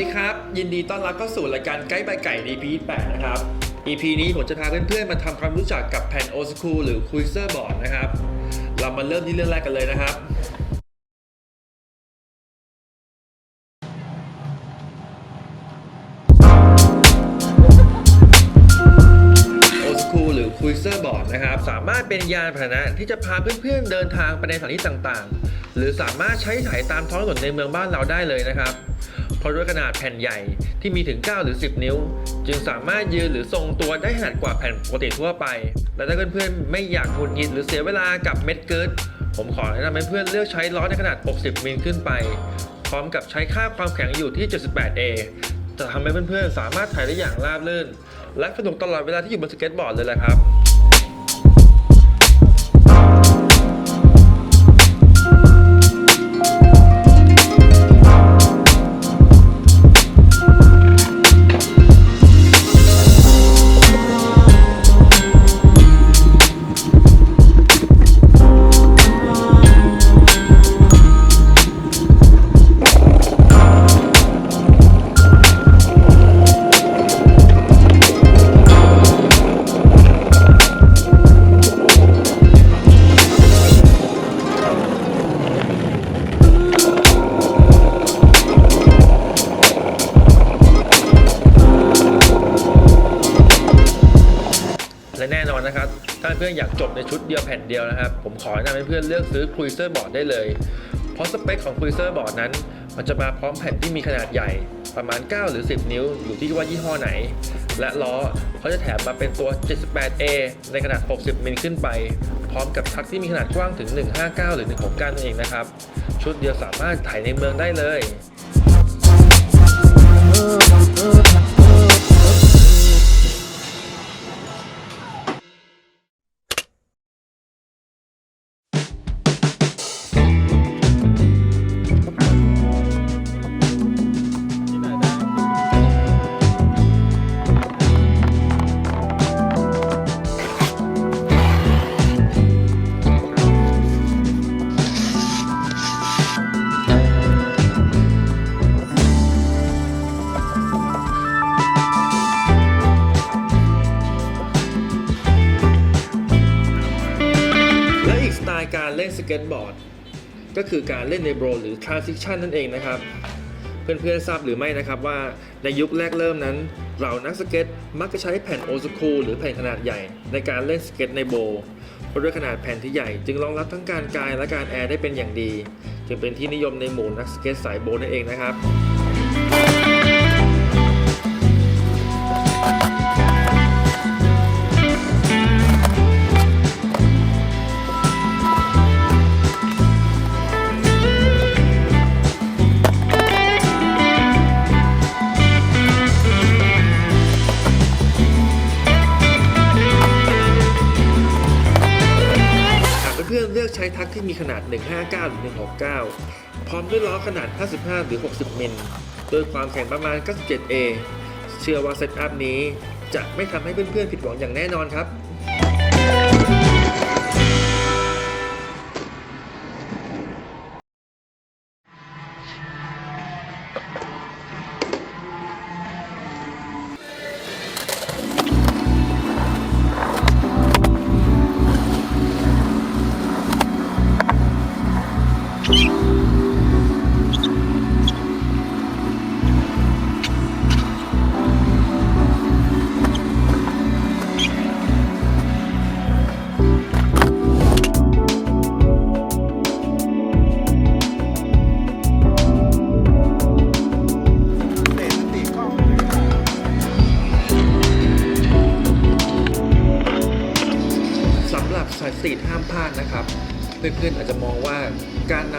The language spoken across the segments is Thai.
ดีครับ ยินดีต้อนรับเข้าสู่รายการใกล้ใบไก่ EP 8นะครับ EP นี้ผมจะพาเพื่อนๆมาทำความรู้จักกับแผ่นโอสคูหรือคุยเซอร์บอร์ดนะครับ เรามาเริ่มที่เรื่องแรกกันเลยนะครับ โอสคูหรือคุยเซอร์บอร์ดนะครับ สามารถเป็นยานพาหนะที่จะพาเพื่อนๆเดินทางไปในสถานที่ต่างๆ หรือสามารถใช้ถ่ายตามท้องถนนในเมืองบ้านเราได้เลยนะครับ เพราะด้วยขนาดแผ่นใหญ่ที่มีถึง 9 หรือ 10 นิ้ว จึงสามารถยืนหรือทรงตัวได้ขนาดกว่าแผ่นปกติทั่วไป และถ้าเพื่อนๆไม่อยากหงุดหงิดหรือเสียเวลากับเม็ดเกิร์ดผมขอแนะนำให้เพื่อนเลือกใช้ล้อในขนาด 60 มิลขึ้นไป พร้อมกับใช้ค่าความแข็งอยู่ที่ 78A จะทำให้เพื่อนๆสามารถถ่ายได้อย่างราบรื่น และสนุกตลอดเวลาที่อยู่บนสเก็ตบอร์ดเลยแหละครับ พื่อนอยากจบในชุดเดียวแผ่นเดียวนะครับ ผมขอแนะนำให้เพื่อนเลือกซื้อคุยเซอร์บอร์ดได้เลย เพราะสเปคของคุยเซอร์บอร์ดนั้น มันจะมาพร้อมแผ่นที่มีขนาดใหญ่ประมาณ 9 หรือ 10 นิ้วอยู่ที่ว่ายี่ห้อไหน และล้อเขาจะแถมมาเป็นตัว 78A ในขนาด 60 มิลขึ้นไป พร้อมกับทักที่มีขนาดกว้างถึง 159 หรือ 169นั่นเองนะครับ ชุดเดียวสามารถถ่ายในเมืองได้เลย ก็ตบอร์ดก็คือการเล่นในโบรหรือ transition นั่นเองนะครับ เพื่อนๆทราบหรือไม่นะครับว่าในยุคแรกเริ่มนั้น เรานักสเก็ตมักจะใช้แผ่นโอ o คูหรือแผ่นขนาดใหญ่ ในการเล่นสเก็ตในโบเพราะด้วยขนาดแผ่นที่ใหญ่จึงรองรับทั้งการกายและการแอร์ได้เป็นอย่างดี จึงเป็นที่นิยมในหมู่นักสเก็ตสายโบนั่นเองนะครับ ด้วยล้อขนาด 55 หรือ 60 มิลโดยความแข็งประมาณ 97A เชื่อว่าเซตอัพนี้จะไม่ทำให้เพื่อนๆผิดหวังอย่างแน่นอนครับ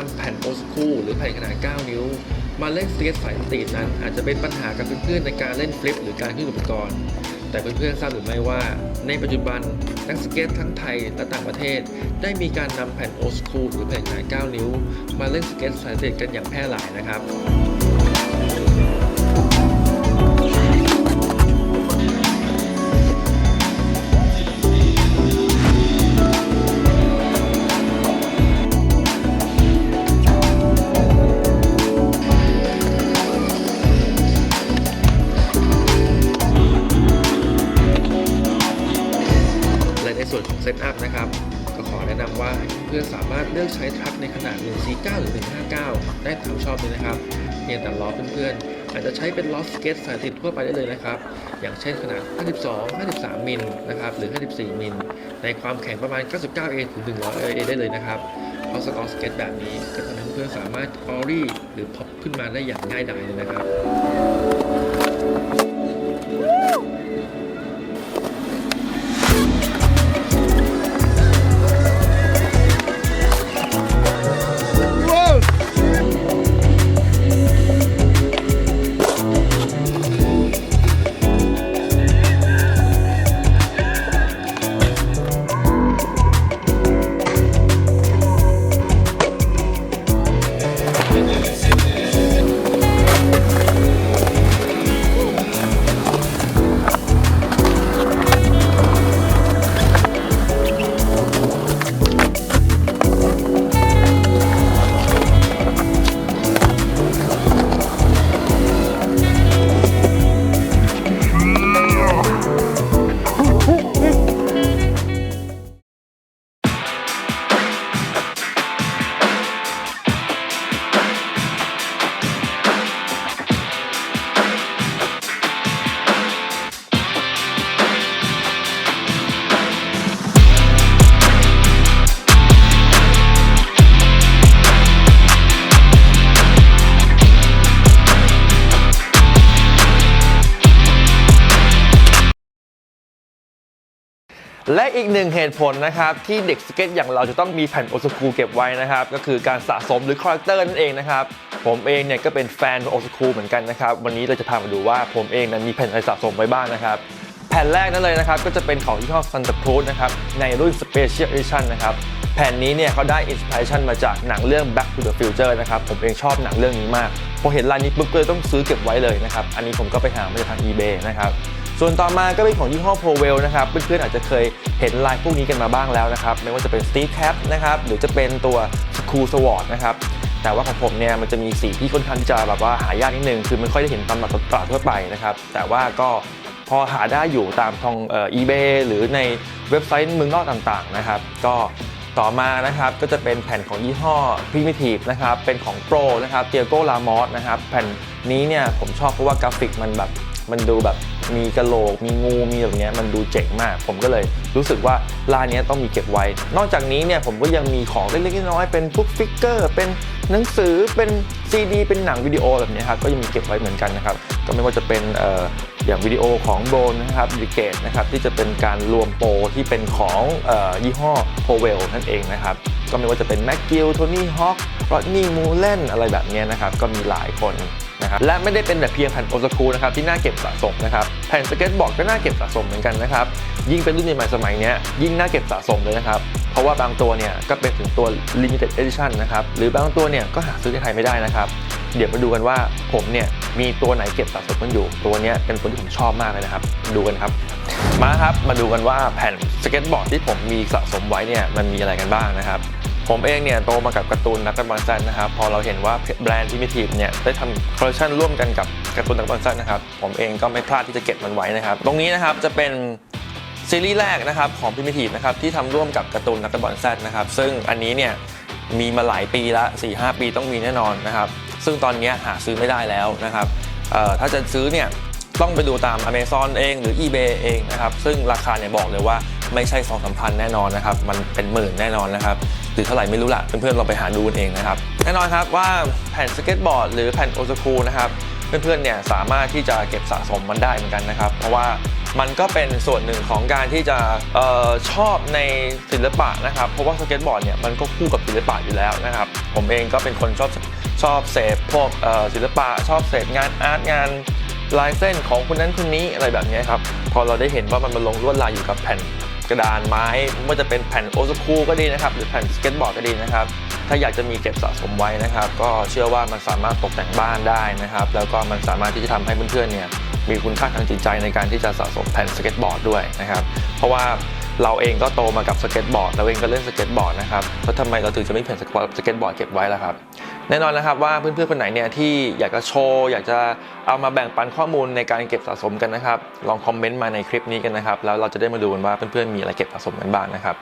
การนำแผ่นโอสคูหรือแผ่นขนาด 9 นิ้ว มาเล่นสเก็ตสายสตรีทนั้น อาจจะเป็นปัญหากับเพื่อนๆในการเล่นฟลิปหรือการขึ้นอุปกรณ์ แต่เพื่อนๆทราบหรือไม่ว่า ในปัจจุบันนักสเก็ตทั้งไทยและต่างประเทศ ได้มีการนำแผ่นโอสคูหรือแผ่นขนาด 9 นิ้ว มาเล่นสเก็ตสายสตรีทกันอย่างแพร่หลายนะครับ ส่วนของเซตอัพนะครับ ก็ขอแนะนำว่าเพื่อนสามารถเลือกใช้ทรัคในขนาด 149 หรือ 159 ได้ตามชอบเลยนะครับเพียงแต่ล้อเพื่อนๆอาจจะใช้เป็นล้อสเก็ตสายติดทั่วไปได้เลยนะครับ อย่างเช่นขนาด 52 53 มิลนะครับหรือ 54 มิล ในความแข็งประมาณ 99A ถึง 100A ได้เลยนะครับเพราะสกอร์สเก็ตแบบนี้ก็ทำให้เพื่อนๆสามารถออรี่หรือพับขึ้นมาได้อย่างง่ายดายเลยนะครับ และอีกหนึ่งเหตุผลนะครับที่เด็กสเก็ตอย่างเราจะต้องมีแผ่นโอสคูเก็บไว้นะครับก็คือการสะสมหรือคอลเลกเตอร์นั่นเองนะครับผมเองเนี่ยก็เป็นแฟนโอสคูเหมือนกันนะครับวันนี้เราจะพามาดูว่าผมเองนั้นมีแผ่นอะไรสะสมไว้บ้างนะครับแผ่นแรกนั่นเลยนะครับก็จะเป็นของยี่ห้อ Santa Cruz นะครับในรุ่น Special Edition นะครับแผ่นนี้เนี่ยเขาได้อินสปิเรชันมาจากหนังเรื่อง Back to the Future นะครับผมเองชอบหนังเรื่องนี้มากพอเห็นลายนี้ปุ๊บก็เลยต้องซื้อเก็บไว้เลยนะครับอันนี้ผมก็ไปหามาจากทาง eBay นะครับ ส่วนต่อมาก็เป็นของยี่ห้อ p r o w e l l นะครับ เพื่อนๆอาจจะเคยเห็นลายพวกนี้กันมาบ้างแล้วนะครับ ไม่ว่าจะเป็น Steve Cap นะครับ หรือจะเป็นตัว School Sword นะครับ แต่ว่าของผมเนี่ยมันจะมีสีที่ค่อนข้างที่จะแบบว่าหายากนิดนึง คือมันค่อยได้เห็นตามตลาดทั่วไปนะครับ แต่ว่าก็พอหาได้อยู่ตามทองเอ่อ eBay หรือในเว็บไซต์เมืองนอกต่างๆนะครับ ก็ต่อมานะครับก็จะเป็นแผ่นของยี่ห้อ Primitive นะครับ เป็นของ Pro นะครับเตียโกลามอสนะครับ แผ่นนี้เนี่ยผมชอบเพราะว่ากราฟิกมันแบบมันดูแบบ มีกระโหลก มีงูมีแบบนี้มันดูเจ๋งมาก ผมก็เลยรู้สึกว่าร้านนี้ต้องมีเก็บไว้ นอกจากนี้เนี่ยผมก็ยังมีของเล็กๆน้อยๆเป็นพวกฟิกเกอร์เป็นหนังสือเป็นซีดีเป็นหนังวิดีโอแบบนี้ครับก็ยังมีเก็บไว้เหมือนกันนะครับก็ไม่ว่าจะเป็น อย่างวิดีโอของโบนนะครับดิเกตนะครับที่จะเป็นการรวมโปรที่เป็นของออยี่ห้อโพเวลนั่นเองนะครับ ก็ไม่ว่าจะเป็นแม็กกิลโทนี่ฮอครอดนี่มูเลนอะไรแบบนี้นะครับ ก็มีหลายคนนะครับและไม่ได้เป็นแต่เพียงแผ่นโอซากุนะครับที่น่าเก็บสะสมนะครับแผ่นสเก็ตบอร์ดก็น่าเก็บสะสมเหมือนกันนะครับ ยิ่งเป็นรุ่นใหม่สมัยนี้ยยิ่งน่าเก็บสะสมเลยนะครับ เพราะว่าบางตัวเนี่ยก็เป็นถึงตัว limited edition นะครับหรือบางตัวเนี่ยก็หาซื้อในไทยไม่ได้นะครับ เดี๋ยวมาดูกันว่าผมเนี่ยมีตัวไหนเก็บสะสมกันอยู่ ตัวนี้เป็นตัวที่ผมชอบมากเลยนะครับ ดูกันครับ มาครับมาดูกันว่าแผ่นสเก็ตบอร์ดที่ผมมีสะสมไว้เนี่ยมันมีอะไรกันบ้างนะครับผมเองเนี่ยโตมากับการ์ตูนนักบอลสั้นนะครับพอเราเห็นว่าแบรนด์พิมิทีฟเนี่ยได้ทำคอลเลคชันร่วมกันกับการ์ตูนนักบอลสั้นนะครับผมเองก็ไม่พลาดที่จะเก็บมันไว้นะครับ ตรงนี้นะครับจะเป็นซีรีส์แรกนะครับของพิมิทีฟนะครับที่ทำร่วมกับการ์ตูนนักบอลสั้นนะครับซึ่งอันนี้เนี่ยมีมาหลายปีละ4-5 ปีต้องมีแน่นอนนะครับ ซึ่งตอนนี้หาซื้อไม่ได้แล้วนะครับถ้าจะซื้อเนี่ยต้องไปดูตาม Amazon เองหรือ eBay เองนะครับซึ่งราคาเนี่ยบอกเลยว่าไม่ใช่2 3 0 0 0แน่นอนนะครับมันเป็นหมื่นแน่นอนนะครับหรือเท่าไหร่ไม่รู้ละเพื่อนๆเราไปหาดูเองนะครับแน่นอนครับว่าแผ่นสเก็ตบอร์ดหรือแผ่นโอซากุนะครับเพื่อนๆเนี่ยสามารถที่จะเก็บสะสมมันได้เหมือนกันนะครับ เพราะว่า มันก็เป็นส่วนหนึ่งของการที่จะออชอบในศิลปะนะครับ เพราะว่าสเก็ตบอร์ดเนี่ยมันก็คู่กับศิลปะอยู่แล้วนะครับ ผมเองก็เป็นคนชอบชอบเสพพวกศิลปะชอบเสพงานอาร์ตงานลายเส้นของคนนั้นคนนี้อะไรแบบนี้ครับ พอเราได้เห็นว่ามันมาลงลวดลายอยู่กับแผ่น กระดานไม้ไม่ว่าจะเป็นแผ่นโอซากุก็ดีนะครับหรือแผ่นสเก็ตบอร์ดก็ดีนะครับ ถ้าอยากจะมีเก็บสะสมไว้นะครับ ก็เชื่อว่ามันสามารถตกแต่งบ้านได้นะครับ แล้วก็มันสามารถที่จะทำให้เพื่อนๆเนี่ยมีคุณค่าทางจิตใจในการที่จะสะสมแผ่นสเก็ตบอร์ดด้วยนะครับเพราะว่าเราเองก็โตมากับสเก็ตบอร์ดเราเองก็เล่นสเก็ตบอร์ดนะครับแล้วทำไมเราถึงจะไม่แผ่นสเก็ตบอร์ดเก็บไว้ล่ะครับ แน่นอนนะครับว่าเพื่อนๆคนไหนเนี่ยที่อยากจะโชว์อยากจะเอามาแบ่งปันข้อมูลในการเก็บสะสมกันนะครับ ลองคอมเมนต์มาในคลิปนี้กันนะครับ แล้วเราจะได้มาดูกันว่าเพื่อนๆมีอะไรเก็บสะสมกันบ้างนะครับ